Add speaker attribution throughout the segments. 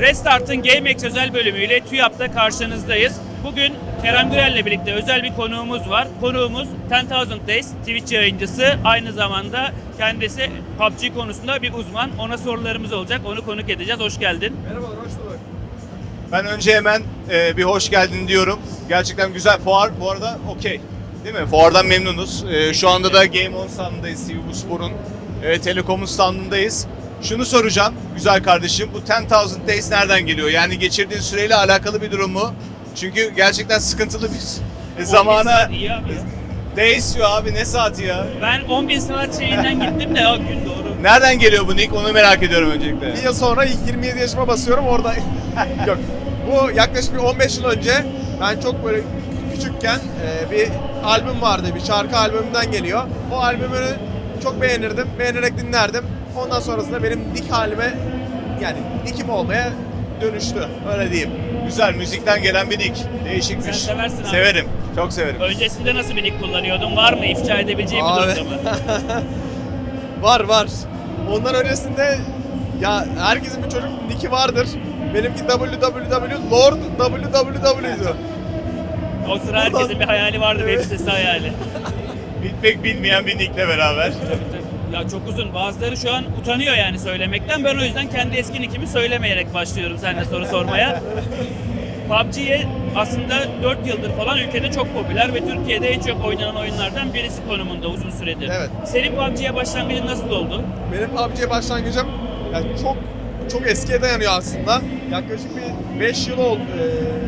Speaker 1: Restart'ın GameX özel bölümüyle TÜYAP'ta karşınızdayız. Bugün Kerem Gürel'le birlikte özel bir konuğumuz var. Konuğumuz 10,000 Days Twitch yayıncısı. Aynı zamanda kendisi PUBG konusunda bir uzman. Ona sorularımız olacak. Onu konuk edeceğiz. Hoş geldin.
Speaker 2: Merhabalar, hoş bulduk.
Speaker 3: Ben önce hemen e, bir hoş geldin diyorum. Gerçekten güzel fuar. Bu arada okey. Değil mi? Fuardan memnunuz. E, şu anda da Game On standındayız. CVB Spor'un e, Telekom'un standındayız. Şunu soracağım güzel kardeşim. Bu 10,000 Days nereden geliyor? Yani geçirdiğin süreyle alakalı bir durum mu? Çünkü gerçekten sıkıntılı bir zamana...
Speaker 1: iyi abi ya.
Speaker 3: Days diyor abi ne saati ya?
Speaker 1: Ben 10.000 saat şeyinden gittim de o gün doğru.
Speaker 3: Nereden geliyor bu nick? Onu merak ediyorum öncelikle.
Speaker 2: Bir yıl sonra 27 yaşıma basıyorum orada. Yok. Bu yaklaşık bir 15 yıl önce ben çok böyle küçükken e, bir albüm vardı. Bir şarkı albümünden geliyor. O albümünü çok beğenirdim. Beğenerek dinlerdim. Ondan sonrasında benim dik halime yani dikim olmaya dönüştü. Öyle diyeyim.
Speaker 3: Güzel müzikten gelen bir nick. Değişikmiş.
Speaker 1: Sen seversin abi.
Speaker 3: Severim. Çok severim.
Speaker 1: Öncesinde nasıl bir nick kullanıyordun? Var mı ifşa edebileceği bir durumda mı?
Speaker 2: Var var. Ondan öncesinde ya herkesin bir çocuk nicki vardır. Benimki www Lord www'ydu.
Speaker 1: O sıra herkesin bir hayali vardı.
Speaker 2: Evet.
Speaker 1: sitesi hayali.
Speaker 3: Pek bilmeyen bir nickle beraber.
Speaker 1: Tabii, tabii. Ya çok uzun. Bazıları şu an utanıyor yani söylemekten. Ben o yüzden kendi eski nickimi söylemeyerek başlıyorum seninle soru sormaya. PUBG'ye aslında 4 yıldır falan ülkede çok popüler ve Türkiye'de en çok oynanan oyunlardan birisi konumunda uzun süredir.
Speaker 2: Evet.
Speaker 1: Senin PUBG'ye başlangıcın nasıl oldu?
Speaker 2: Benim PUBG'ye başlangıcım yani çok çok eskiye dayanıyor aslında. Yaklaşık bir 5 yıl oldu.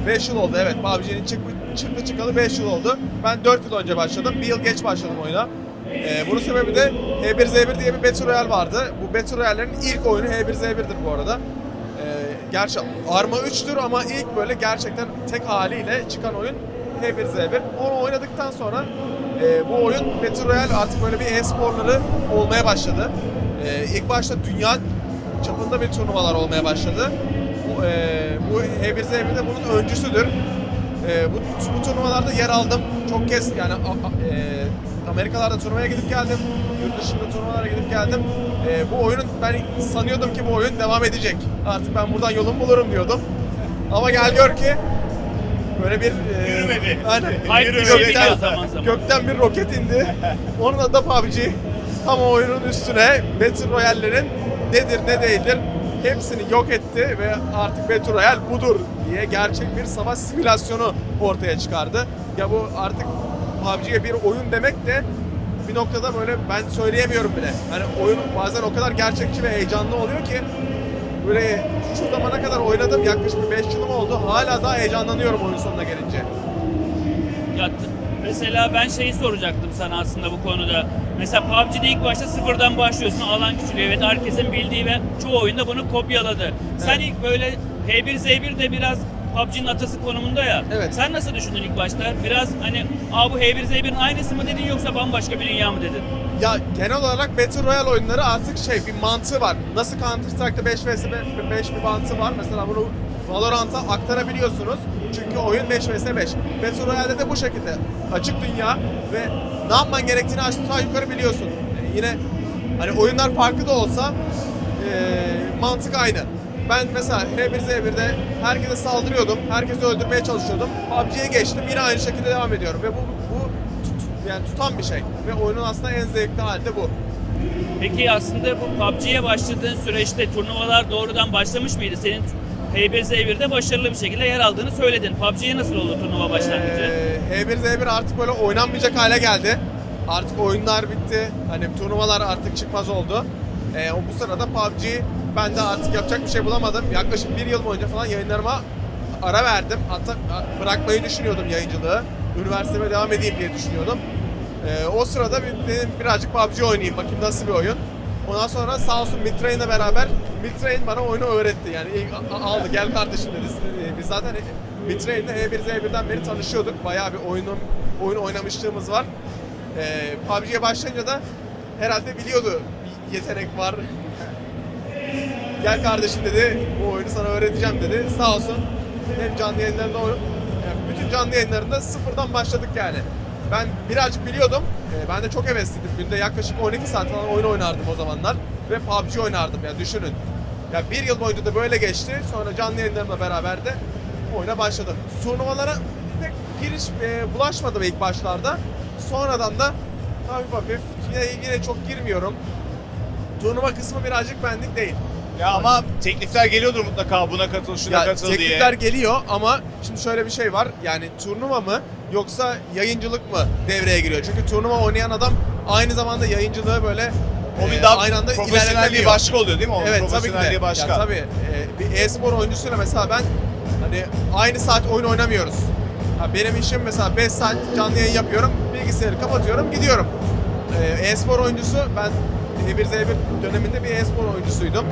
Speaker 2: 5 yıl oldu evet. PUBG'nin çıktı, çıktı çıkalı 5 yıl oldu. Ben 4 yıl önce başladım. 1 yıl geç başladım oyuna. Ee, bunun sebebi de H1Z1 diye bir Battle Royale vardı. Bu Battle Royale'lerin ilk oyunu H1Z1'dir bu arada. Ee, gerçi Arma 3'tür ama ilk böyle gerçekten tek haliyle çıkan oyun H1Z1. Onu oynadıktan sonra e, bu oyun Battle Royale artık böyle bir e-sporları olmaya başladı. E, ilk başta dünya çapında bir turnuvalar olmaya başladı. Bu, e, bu H1Z1'de bunun öncüsüdür. E, bu, bu turnuvalarda yer aldım. Çok kez yani a- a- e, Amerikalarda turnuvaya gidip geldim. Yurt dışında turnuvalara gidip geldim. E, bu oyunun ben sanıyordum ki bu oyun devam edecek. Artık ben buradan yolumu bulurum diyordum. Ama gel gör ki böyle bir e,
Speaker 3: Yürümedi.
Speaker 2: Aynen.
Speaker 1: Hype
Speaker 3: Yürü,
Speaker 1: düşebiliyor
Speaker 3: gökten-
Speaker 1: zaman zaman.
Speaker 2: Gökten bir roket indi. Onun adı da PUBG. Tam o oyunun üstüne Battle Royale'lerin nedir ne değildir hepsini yok etti ve artık Battle Royale budur diye gerçek bir savaş simülasyonu ortaya çıkardı. Ya bu artık PUBG'ye bir oyun demek de bir noktada böyle ben söyleyemiyorum bile. Hani oyun bazen o kadar gerçekçi ve heyecanlı oluyor ki böyle şu zamana kadar oynadım yaklaşık 5 yılım oldu. Hala daha heyecanlanıyorum oyun sonuna gelince.
Speaker 1: Ya mesela ben şeyi soracaktım sana aslında bu konuda. Mesela PUBG'de ilk başta sıfırdan başlıyorsun. Alan küçülüyor. Evet herkesin bildiği ve çoğu oyunda bunu kopyaladı. Sen
Speaker 2: Evet.
Speaker 1: ilk böyle H1Z1 de biraz PUBG'nin atası konumunda ya.
Speaker 2: Evet.
Speaker 1: Sen nasıl düşündün ilk başta? Biraz hani Aa bu H1Z1'in aynısı mı dedin yoksa bambaşka bir dünya mı dedin?
Speaker 2: Ya genel olarak Battle Royale oyunları artık şey bir mantığı var. Nasıl Counter Strike'da 5 vs 5 bir mantığı var. Mesela bunu Valorant'a aktarabiliyorsunuz. Çünkü oyun 5 vs 5. Battle Royale'de de bu şekilde. Açık dünya ve ne yapman gerektiğini aşağı yukarı biliyorsun. Ee, yine hani oyunlar farklı da olsa ee, mantık aynı. Ben mesela H1Z1'de herkese saldırıyordum. Herkesi öldürmeye çalışıyordum. PUBG'ye geçtim. Yine aynı şekilde devam ediyorum. Ve bu, bu tut- yani tutan bir şey. Ve oyunun aslında en zevkli hali de bu.
Speaker 1: Peki aslında bu PUBG'ye başladığın süreçte turnuvalar doğrudan başlamış mıydı? Senin H1Z1'de başarılı bir şekilde yer aldığını söyledin. PUBG'ye nasıl oldu turnuva başlangıcı?
Speaker 2: Ee, H1Z1 artık böyle oynanmayacak hale geldi. Artık oyunlar bitti. Hani turnuvalar artık çıkmaz oldu. Ee, o bu sırada PUBG ben de artık yapacak bir şey bulamadım. Yaklaşık bir yıl boyunca falan yayınlarıma ara verdim. Hatta bırakmayı düşünüyordum yayıncılığı. Üniversiteme devam edeyim diye düşünüyordum. Ee, o sırada bir, dedim birazcık PUBG oynayayım bakayım nasıl bir oyun. Ondan sonra sağ olsun Mitrain'le beraber Mitrain bana oyunu öğretti. Yani aldı gel kardeşim dedi. Ee, Biz zaten Mitrain'le E1Z1'den beri tanışıyorduk. Bayağı bir oyun, oyun oynamışlığımız var. Ee, PUBG'ye başlayınca da herhalde biliyordu yetenek var. Gel kardeşim dedi, bu oyunu sana öğreteceğim dedi. Sağ olsun hem canlı yayınlarında yani bütün canlı yayınlarında sıfırdan başladık yani. Ben birazcık biliyordum. Ee, ben de çok hevesliydim. Günde yaklaşık 12 saat falan oyun oynardım o zamanlar. Ve PUBG oynardım ya düşünün. Ya bir yıl boyunca da böyle geçti. Sonra canlı yayınlarımla beraber de oyuna başladım. Turnuvalara pek giriş e, bulaşmadım ilk başlarda. Sonradan da hafif hafif yine, yine çok girmiyorum. Turnuva kısmı birazcık benlik değil.
Speaker 3: Ya ama teklifler geliyordur mutlaka buna katıl, şuna
Speaker 2: Ya
Speaker 3: katıl diye.
Speaker 2: teklifler geliyor ama şimdi şöyle bir şey var. Yani turnuva mı yoksa yayıncılık mı devreye giriyor? Çünkü turnuva oynayan adam aynı zamanda yayıncılığı böyle
Speaker 3: O bir
Speaker 2: e,
Speaker 3: daha
Speaker 2: aynı anda
Speaker 3: profesyonelliği
Speaker 2: ilerletebiliyor.
Speaker 3: başka oluyor değil mi? Onun
Speaker 2: Evet tabii ki de.
Speaker 3: profesyonelliği başka.
Speaker 2: Ya, tabii e, bir e-spor oyuncusuyla mesela ben hani aynı saat oyun oynamıyoruz. Ha, benim işim mesela 5 saat canlı yayın yapıyorum. Bilgisayarı kapatıyorum gidiyorum. E, E-spor oyuncusu ben E1 Z1 döneminde bir e-spor oyuncusuydum.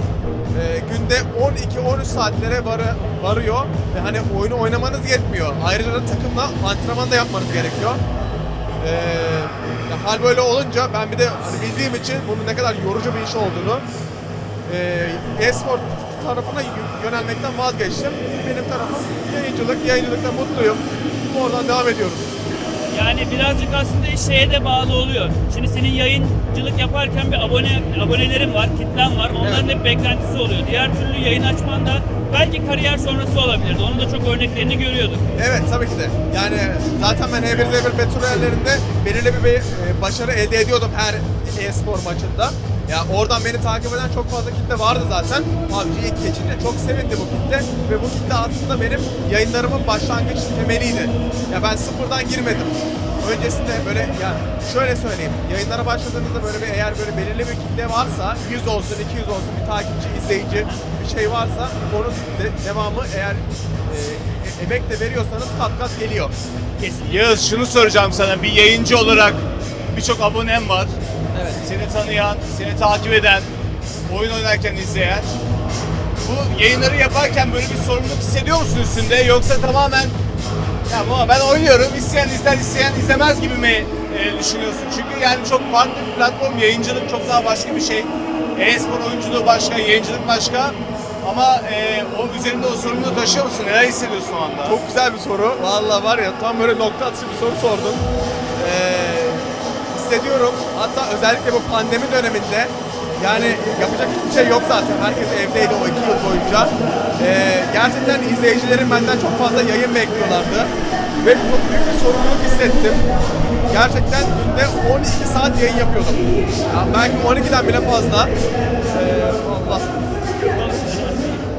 Speaker 2: E, günde 12-13 saatlere varı, varıyor ve hani oyunu oynamanız yetmiyor. Ayrıca takımla antrenman da yapmanız gerekiyor. Ee, ya hal böyle olunca ben bir de hani bildiğim için bunun ne kadar yorucu bir iş olduğunu e, e-spor tarafına yönelmekten vazgeçtim. Benim tarafım yayıncılık, yayıncılıkta mutluyum. Oradan devam ediyoruz.
Speaker 1: Yani birazcık aslında şeye de bağlı oluyor. Şimdi senin yayıncılık yaparken bir abone abonelerin var, kitlen var. Onların hep beklentisi oluyor. Diğer türlü yayın açman da belki kariyer sonrası olabilirdi. Onun da çok örneklerini görüyorduk.
Speaker 2: Evet tabii ki de. Yani zaten ben E1 Z1 Battle Royale'lerinde belirli bir e, başarı elde ediyordum her e-spor maçında. Ya oradan beni takip eden çok fazla kitle vardı zaten. PUBG'yi geçince çok sevindi bu kitle ve bu kitle aslında benim yayınlarımın başlangıç temeliydi. Ya ben sıfırdan girmedim. Öncesinde böyle ya şöyle söyleyeyim. Yayınlara başladığınızda böyle bir eğer böyle belirli bir kitle varsa 100 olsun 200 olsun bir takipçi, izleyici bir şey varsa onun de- devamı eğer e, e- emek de veriyorsanız kat kat geliyor.
Speaker 1: Kesin.
Speaker 3: Yağız şunu soracağım sana. Bir yayıncı olarak birçok abonem var.
Speaker 2: Evet.
Speaker 3: Seni tanıyan, seni takip eden, oyun oynarken izleyen. Bu yayınları yaparken böyle bir sorumluluk hissediyor musun üstünde? Yoksa tamamen ya baba ben oynuyorum, isteyen izler, isteyen izlemez gibi mi e, düşünüyorsun? Çünkü yani çok farklı bir platform, yayıncılık çok daha başka bir şey. E-spor oyunculuğu başka, yayıncılık başka. Ama e, o üzerinde o sorumluluğu taşıyor musun? Neler hissediyorsun o anda?
Speaker 2: Çok güzel bir soru. Vallahi var ya tam böyle nokta atışı bir soru sordun. Ee, hissediyorum. Hatta özellikle bu pandemi döneminde yani yapacak hiçbir şey yok zaten. Herkes evdeydi o iki yıl boyunca. Ee, gerçekten izleyicilerim benden çok fazla yayın bekliyorlardı. Ve çok büyük bir sorumluluk hissettim. Gerçekten günde 12 saat yayın yapıyordum. Ya belki 12'den bile fazla. Ee, Allah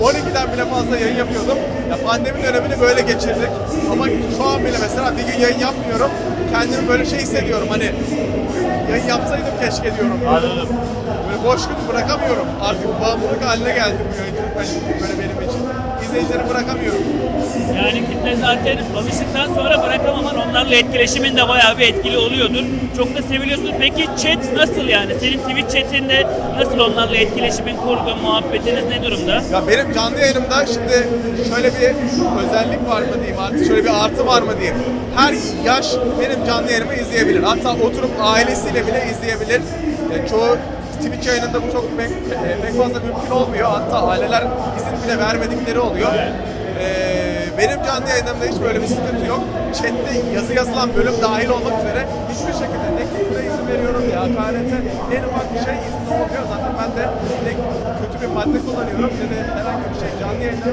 Speaker 2: 12'den bile fazla yayın yapıyordum. Ya pandemi dönemini böyle geçirdik. Ama şu an bile mesela bir gün yayın yapmıyorum. Kendimi böyle şey hissediyorum hani yayın yapsaydım keşke diyorum.
Speaker 3: Anladım.
Speaker 2: Böyle boş gün bırakamıyorum. Artık bağımlılık haline geldi bu yayıncılık ben- böyle için. İzleyicileri bırakamıyorum.
Speaker 1: Yani kitle zaten alıştıktan sonra bırakamaman onlarla etkileşimin de bayağı bir etkili oluyordur. Çok da seviliyorsun. Peki chat nasıl yani? Senin Twitch chatinde nasıl onlarla etkileşimin, kurgun, muhabbetiniz ne durumda?
Speaker 2: Ya benim canlı yayınımda şimdi şöyle bir özellik var mı diyeyim artık şöyle bir artı var mı diyeyim. Her yaş benim canlı yayınımı izleyebilir. Hatta oturup ailesiyle bile izleyebilir. Yani çoğu Twitch yayınında bu çok pek, e, pek fazla mümkün olmuyor. Hatta aileler izin bile vermedikleri oluyor. Ee, benim canlı yayınlarımda hiç böyle bir sıkıntı yok. Chat'te yazı yazılan bölüm dahil olmak üzere hiçbir şekilde ne küfre izin veriyorum ya hakarete en ufak bir şey izin olmuyor. Zaten ben de ne kötü bir madde kullanıyorum ne de herhangi bir şey canlı yayında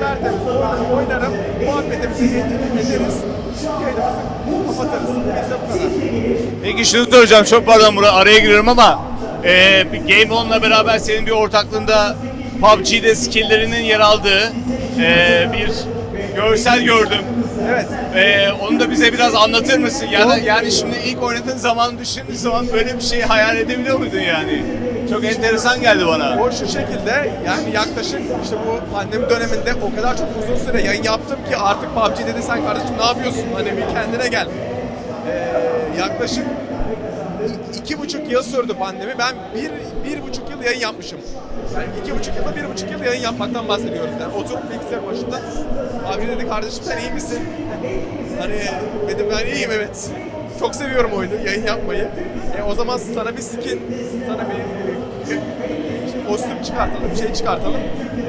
Speaker 2: tertemiz böyle oynarım. Muhabbetimizi ederiz. Yayınımızı kapatırız. Biz de bu kadar.
Speaker 3: Peki şunu soracağım çok pardon buraya araya giriyorum ama e, bir Game On'la beraber senin bir ortaklığında PUBG'de skill'lerinin yer aldığı e, bir görsel gördüm.
Speaker 2: Evet.
Speaker 3: E, onu da bize biraz anlatır mısın? Yani, yani şimdi ilk oynadığın zaman düşündüğün zaman böyle bir şeyi hayal edebiliyor muydun yani? Çok enteresan geldi bana.
Speaker 2: O şu şekilde yani yaklaşık işte bu pandemi döneminde o kadar çok uzun süre yayın yaptım ki artık PUBG dedi sen kardeşim ne yapıyorsun hani bir kendine gel. Ee, yaklaşık iki buçuk yıl sürdü pandemi. Ben bir, bir buçuk yıl yayın yapmışım. Yani iki buçuk yılda bir buçuk yıl yayın yapmaktan bahsediyoruz. Yani oturup bilgisayar başında abi dedi kardeşim sen iyi misin? Hani dedim ben iyiyim evet. Çok seviyorum oyunu, yayın yapmayı. E, o zaman sana bir skin, sana bir e, kostüm çıkartalım, bir şey çıkartalım.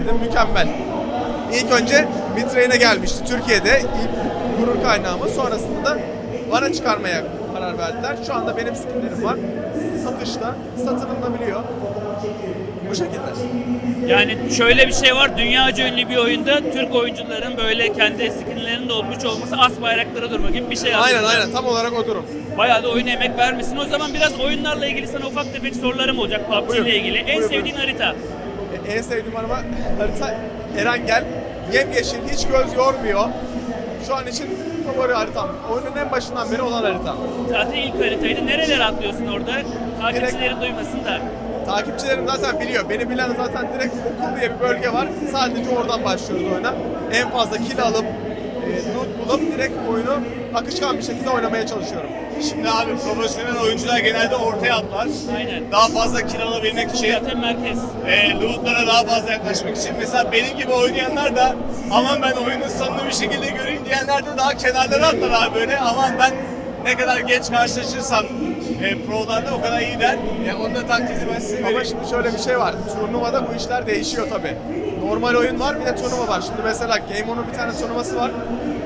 Speaker 2: Dedim mükemmel. İlk önce Mitrain'e gelmişti Türkiye'de ilk gurur kaynağımı. Sonrasında da bana çıkarmaya karar verdiler. Şu anda benim skinlerim var. Satışta, satılabiliyor. Bu şekilde.
Speaker 1: Yani şöyle bir şey var, dünyaca ünlü bir oyunda Türk oyuncuların böyle kendi skinlerinin de olmuş olması as bayraklara durma gibi bir şey
Speaker 2: Aynen
Speaker 1: aslında.
Speaker 2: aynen tam olarak o durum.
Speaker 1: Bayağı da oyuna emek vermişsin. O zaman biraz oyunlarla ilgili sana ufak tefek sorularım olacak PUBG
Speaker 2: Buyur.
Speaker 1: ile ilgili. En
Speaker 2: Buyur,
Speaker 1: sevdiğin harita?
Speaker 2: E, En sevdiğim araba harita Erangel. Yemyeşil, hiç göz yormuyor. Şu an için favori haritam. Oyunun en başından beri olan harita.
Speaker 1: Zaten ilk haritaydı. Nerelere atlıyorsun orada? Takipçilerin duymasın da.
Speaker 2: Takipçilerim zaten biliyor. Beni bilen zaten direkt okul diye bir bölge var. Sadece oradan başlıyoruz oyuna. En fazla kill alıp, e, loot bulup direkt oyunu akışkan bir şekilde oynamaya çalışıyorum.
Speaker 3: Şimdi abi profesyonel oyuncular genelde ortaya atlar.
Speaker 1: Aynen.
Speaker 3: Daha fazla kill alabilmek için,
Speaker 1: Zaten merkez.
Speaker 3: e, lootlara daha fazla yaklaşmak için. Mesela benim gibi oynayanlar da aman ben oyunu samimi bir şekilde göreyim diyenler de daha kenarlara atlar abi böyle. Aman ben ne kadar geç karşılaşırsam e, prolarda o kadar iyi der. Ya onu da taktiği ben size
Speaker 2: Ama
Speaker 3: vereyim.
Speaker 2: şimdi şöyle bir şey var. Turnuvada bu işler değişiyor tabii. Normal oyun var bir de turnuva var. Şimdi mesela Game On'un bir tane turnuvası var.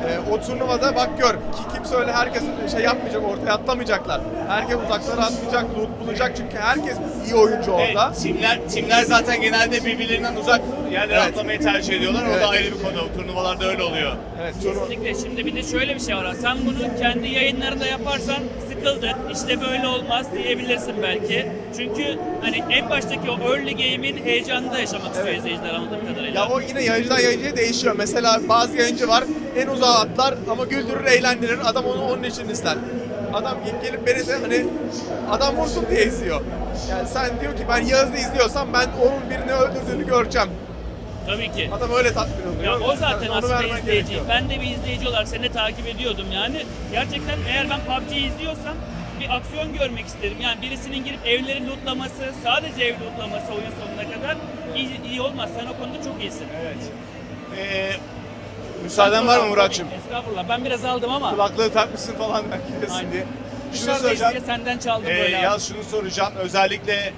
Speaker 2: Ee, o turnuvada bak gör ki kimse öyle herkes şey yapmayacak, ortaya atlamayacaklar. Herkes uzaklara atlayacak, loot bulacak çünkü herkes iyi oyuncu orada.
Speaker 3: Evet, timler, timler zaten genelde birbirlerinden uzak yerlere
Speaker 2: Evet.
Speaker 3: atlamayı tercih ediyorlar. O
Speaker 2: Evet.
Speaker 3: da ayrı bir konu. Turnuvalarda öyle oluyor.
Speaker 2: Evet, turnuva.
Speaker 1: Kesinlikle. Şimdi bir de şöyle bir şey var. Sen bunu kendi yayınlarında yaparsan sıkıldık, işte böyle olmaz diyebilirsin belki. Çünkü hani en baştaki o early game'in heyecanını da yaşamak istiyor
Speaker 2: Evet.
Speaker 1: izleyiciler anladığım kadarıyla.
Speaker 2: Ya o yine yayıncıdan yayıncıya değişiyor. Mesela bazı yayıncı var en uzağa atlar ama güldürür, eğlendirir. Adam onu onun için ister. Adam gelip beni de hani adam vursun diye izliyor. Yani sen diyor ki ben Yağız'ı izliyorsam ben onun birini öldürdüğünü göreceğim.
Speaker 1: Tabii ki.
Speaker 2: Adam öyle tatmin oluyor.
Speaker 1: Ya o zaten
Speaker 2: Onu
Speaker 1: aslında
Speaker 2: vermen
Speaker 1: izleyici.
Speaker 2: gerekiyor.
Speaker 1: Ben de bir izleyici olarak seni takip ediyordum yani. Gerçekten eğer ben PUBG'yi izliyorsam bir aksiyon görmek isterim. Yani birisinin girip evleri lootlaması, sadece ev lootlaması oyun sonuna kadar iyi, iyi olmaz. Sen o konuda çok iyisin.
Speaker 3: Evet. Ee, müsaaden var mı Muratçım?
Speaker 1: Estağfurullah. Ben biraz aldım ama.
Speaker 3: Kulaklığı takmışsın falan belki desin
Speaker 1: Aynen.
Speaker 3: diye. Şunu
Speaker 1: Dışarıda
Speaker 3: soracağım.
Speaker 1: senden çaldım
Speaker 3: Ee,
Speaker 1: böyle. abi.
Speaker 3: ya şunu soracağım. Özellikle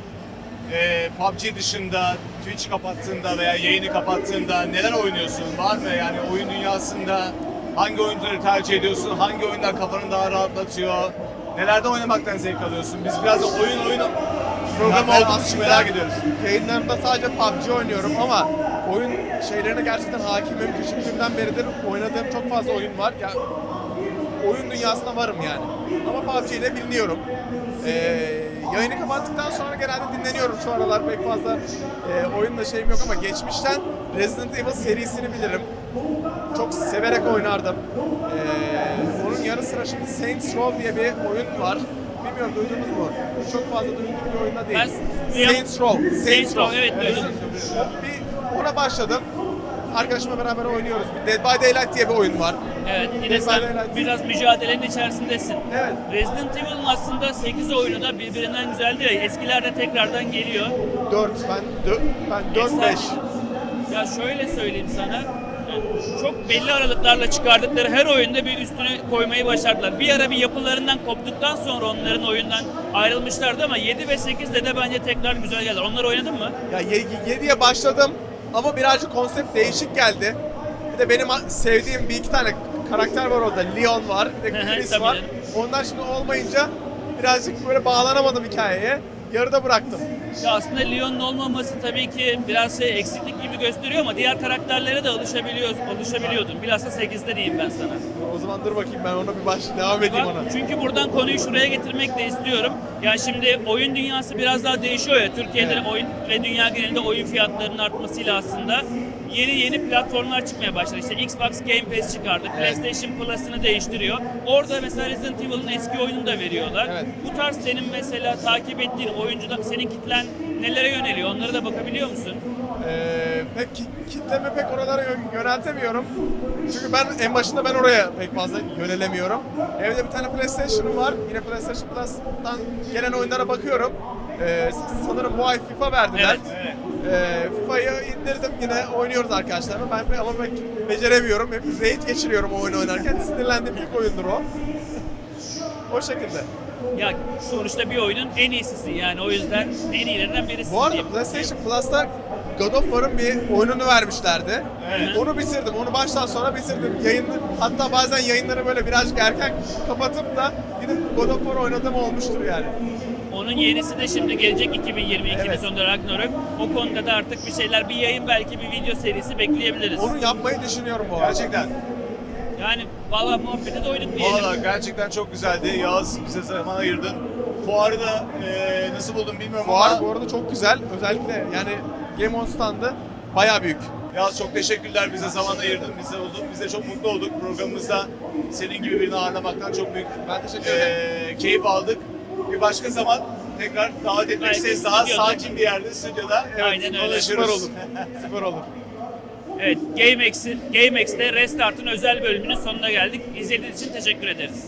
Speaker 3: e, PUBG dışında, Twitch kapattığında veya yayını kapattığında neler oynuyorsun? Var mı yani oyun dünyasında hangi oyunları tercih ediyorsun? Hangi oyunlar kafanı daha rahatlatıyor? Nelerde oynamaktan zevk alıyorsun? Biz biraz da oyun oyun programı
Speaker 2: ben
Speaker 3: olduğumuz için merak ediyoruz.
Speaker 2: Yayınlarımda sadece PUBG oynuyorum ama oyun şeylerine gerçekten hakimim. Küçüklüğümden beridir oynadığım çok fazla oyun var. Ya oyun dünyasına varım yani. Ama PUBG ile biliniyorum. Ee, yayını kapattıktan sonra genelde dinleniyorum şu aralar pek fazla e, oyunla şeyim yok ama geçmişten Resident Evil serisini bilirim. Çok severek oynardım. Ee, onun yanı sıra şimdi Saints Row diye bir oyun var. Bilmiyorum duydunuz mu? Çok fazla duyduğum bir oyunda değil.
Speaker 1: Ben-
Speaker 2: Saints Row.
Speaker 1: Saints Row, evet, duydum.
Speaker 2: Bir ona başladım. Arkadaşımla beraber oynuyoruz. Dead by Daylight diye bir oyun var.
Speaker 1: Evet, yine sen biraz mücadelenin içerisindesin.
Speaker 2: Evet.
Speaker 1: Resident Evil'ın aslında 8 oyunu da birbirinden güzeldi ya. Eskilerde tekrardan geliyor.
Speaker 2: 4 ben 4 ben 4 5.
Speaker 1: Ya şöyle söyleyeyim sana. Çok belli aralıklarla çıkardıkları her oyunda bir üstüne koymayı başardılar. Bir ara bir yapılarından koptuktan sonra onların oyundan ayrılmışlardı ama 7 ve 8'de de bence tekrar güzel geldiler. Onları oynadın mı?
Speaker 2: Ya 7'ye başladım ama birazcık konsept değişik geldi. Bir de benim sevdiğim bir iki tane karakter var orada. Leon var, bir de Chris var. Onlar şimdi olmayınca birazcık böyle bağlanamadım hikayeye. Yarıda bıraktım.
Speaker 1: Ya aslında Leon'un olmaması tabii ki biraz şey eksiklik gibi gösteriyor ama diğer karakterlere de alışabiliyoruz, alışabiliyordun. Bilhassa 8'de diyeyim ben sana.
Speaker 2: O zaman dur bakayım ben ona bir baş devam edeyim
Speaker 1: Bak,
Speaker 2: ona.
Speaker 1: çünkü buradan konuyu şuraya getirmek de istiyorum. Yani şimdi oyun dünyası biraz daha değişiyor ya. Türkiye'de
Speaker 2: Evet.
Speaker 1: oyun ve dünya genelinde oyun fiyatlarının artmasıyla aslında yeni yeni platformlar çıkmaya başladı. İşte Xbox Game Pass çıkardı.
Speaker 2: Evet.
Speaker 1: PlayStation Plus'ını değiştiriyor. Orada mesela Resident Evil'ın eski oyununu da veriyorlar.
Speaker 2: Evet.
Speaker 1: Bu tarz senin mesela takip ettiğin oyuncuda senin kitlen nelere yöneliyor? Onlara da bakabiliyor musun?
Speaker 2: Ee, pek ki- kitlemi pek oralara yö- yöneltemiyorum. Çünkü ben en başında ben oraya pek fazla yönelemiyorum. Evde bir tane PlayStation'ım var. Yine PlayStation Plus'tan gelen oyunlara bakıyorum. Ee, sanırım bu ay FIFA verdiler.
Speaker 1: Evet,
Speaker 3: evet.
Speaker 2: Ee, FIFA'yı indirdim yine oynuyoruz arkadaşlarla. Ben ama pek beceremiyorum. Hep raid geçiriyorum o oyunu oynarken. Sinirlendiğim ilk oyundur o. o şekilde.
Speaker 1: Ya sonuçta bir oyunun en iyisisin yani o yüzden en iyilerinden birisin
Speaker 2: Bu arada. PlayStation Plus'ta God of War'ın bir oyununu vermişlerdi.
Speaker 1: Evet.
Speaker 2: Onu bitirdim. Onu baştan sona bitirdim. Yayın, hatta bazen yayınları böyle birazcık erken kapatıp da gidip God of War oynadığım olmuştur yani.
Speaker 1: Onun yenisi de şimdi gelecek 2022'nin
Speaker 2: Evet.
Speaker 1: sonunda Ragnarok. O konuda da artık bir şeyler, bir yayın belki bir video serisi bekleyebiliriz.
Speaker 2: Onu yapmayı düşünüyorum bu arada.
Speaker 3: Gerçekten.
Speaker 1: Yani valla muhabbete doyduk diyelim.
Speaker 3: Valla gerçekten çok güzeldi. Yağız bize zaman ayırdın. Fuarı da e, nasıl buldun bilmiyorum
Speaker 2: Fuar
Speaker 3: ama
Speaker 2: bu arada çok güzel. Özellikle yani Game On standı bayağı büyük.
Speaker 3: Yağız çok teşekkürler bize zaman ayırdın. Bize olduk. Biz de çok mutlu olduk programımızda. Senin gibi birini ağırlamaktan çok büyük
Speaker 2: Ben teşekkür ederim.
Speaker 3: e, keyif aldık. Bir başka zaman tekrar davet etmek isteriz. Daha
Speaker 1: stüdyoda.
Speaker 3: sakin bir yerde stüdyoda.
Speaker 1: Aynen öyle.
Speaker 3: konuşuruz.
Speaker 2: Süper olur. Süper olur.
Speaker 1: Evet, GameX'in GameX'te Restart'ın özel bölümünün sonuna geldik. İzlediğiniz için teşekkür ederiz.